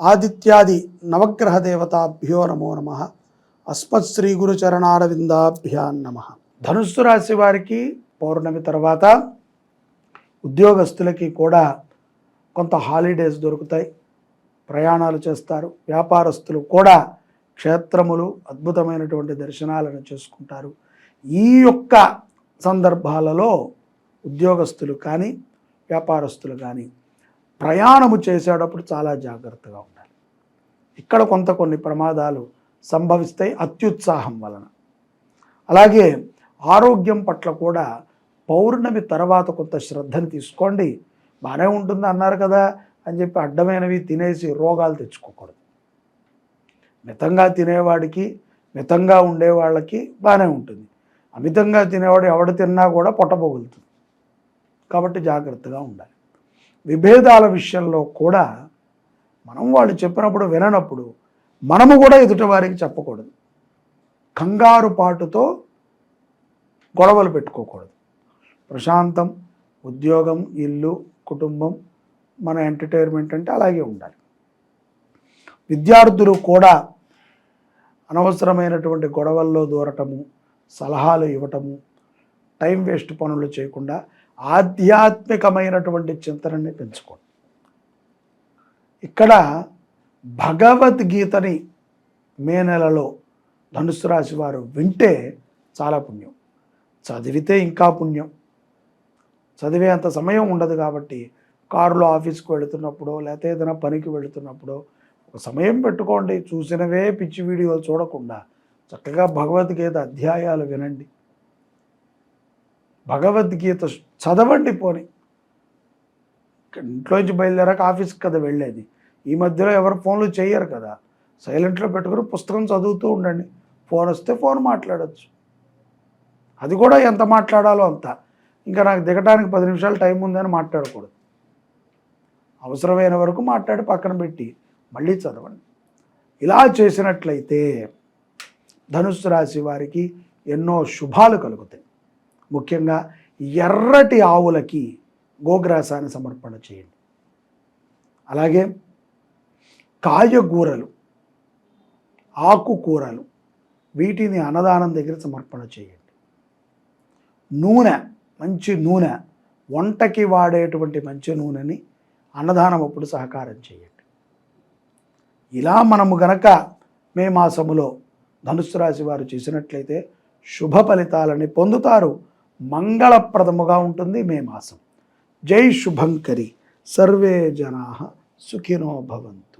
ఆదిత్యాది నవగ్రహ దేవతాభ్యో నమో నమ. అస్మత్ శ్రీ గురు చరణారవిందాభ్యా నమ. ధనుస్సు రాశి వారికి పౌర్ణమి తర్వాత ఉద్యోగస్తులకి కూడా కొంత హాలిడేస్ దొరుకుతాయి. ప్రయాణాలు చేస్తారు. వ్యాపారస్తులు కూడా క్షేత్రములు అద్భుతమైనటువంటి దర్శనాలను చేసుకుంటారు. ఈ యొక్క సందర్భాలలో ఉద్యోగస్తులు కానీ వ్యాపారస్తులు కానీ ప్రయాణము చేసేటప్పుడు చాలా జాగ్రత్తగా ఉండాలి. ఇక్కడ కొంత కొన్ని ప్రమాదాలు సంభవిస్తాయి అత్యుత్సాహం వలన. అలాగే ఆరోగ్యం పట్ల కూడా పౌర్ణమి తర్వాత కొంత శ్రద్ధను తీసుకోండి. బాగానే ఉంటుంది అన్నారు కదా అని చెప్పి అడ్డమైనవి తినేసి రోగాలు తెచ్చుకోకూడదు. మితంగా తినేవాడికి మితంగా ఉండేవాళ్ళకి బాగానే ఉంటుంది. అమితంగా తినేవాడు ఎవడు తిన్నా కూడా పొట్టబోగులుతుంది కాబట్టి జాగ్రత్తగా ఉండాలి. విభేదాల విషయంలో కూడా మనం వాళ్ళు చెప్పినప్పుడు విననప్పుడు మనము కూడా ఎదుటివారికి చెప్పకూడదు. కంగారు పాటుతో గొడవలు పెట్టుకోకూడదు. ప్రశాంతం ఉద్యోగం ఇల్లు కుటుంబం మన ఎంటర్టైన్మెంట్ అంటే అలాగే ఉండాలి. విద్యార్థులు కూడా అనవసరమైనటువంటి గొడవల్లో దూరటము సలహాలు ఇవ్వటము టైం వేస్ట్ పనులు చేయకుండా ఆధ్యాత్మికమైనటువంటి చింతనని పెంచుకోండి. ఇక్కడ భగవద్గీతని మే నెలలో ధనుసు రాశి వారు వింటే చాలా పుణ్యం. చదివితే ఇంకా పుణ్యం. చదివే అంత సమయం ఉండదు కాబట్టి కారులో ఆఫీస్కి వెళుతున్నప్పుడు లేకపోతే ఏదైనా పనికి వెళుతున్నప్పుడు ఒక సమయం పెట్టుకోండి. చూసినవే పిచ్చి వీడియోలు చూడకుండా చక్కగా భగవద్గీత అధ్యాయాలు వినండి. భగవద్గీత చదవండి పోని. ఇంట్లోంచి బయలుదేరాక ఆఫీస్కి కదా వెళ్ళేది. ఈ మధ్యలో ఎవరు ఫోన్లు చేయరు కదా. సైలెంట్లో పెట్టుకుని పుస్తకం చదువుతూ ఉండండి. ఫోన్ వస్తే ఫోన్ మాట్లాడచ్చు. అది కూడా ఎంత మాట్లాడాలో అంత. ఇంకా నాకు దిగటానికి పది నిమిషాలు టైం ఉందని మాట్లాడకూడదు. అవసరమైన వరకు మాట్లాడి పక్కన పెట్టి మళ్ళీ చదవండి. ఇలా చేసినట్లయితే ధనుసు రాశి వారికి ఎన్నో శుభాలు కలుగుతాయి. ముఖ్యంగా ఎర్రటి ఆవులకి గోగ్రాసాన్ని సమర్పణ చేయండి. అలాగే కాయగూరలు ఆకుకూరలు వీటిని అన్నదానం దగ్గర సమర్పణ చేయండి. నూనె మంచి నూనె వంటకి వాడేటువంటి మంచి నూనెని అన్నదానం అప్పుడు సహకారం చేయండి. ఇలా మనము గనక మే మాసములో ధనుసు రాశి వారు చేసినట్లయితే శుభ ఫలితాలని పొందుతారు. మంగళప్రదముగా ఉంటుంది మే మాసం. జై శుభంకరి. సర్వే జనా సుఖినో భవంతు.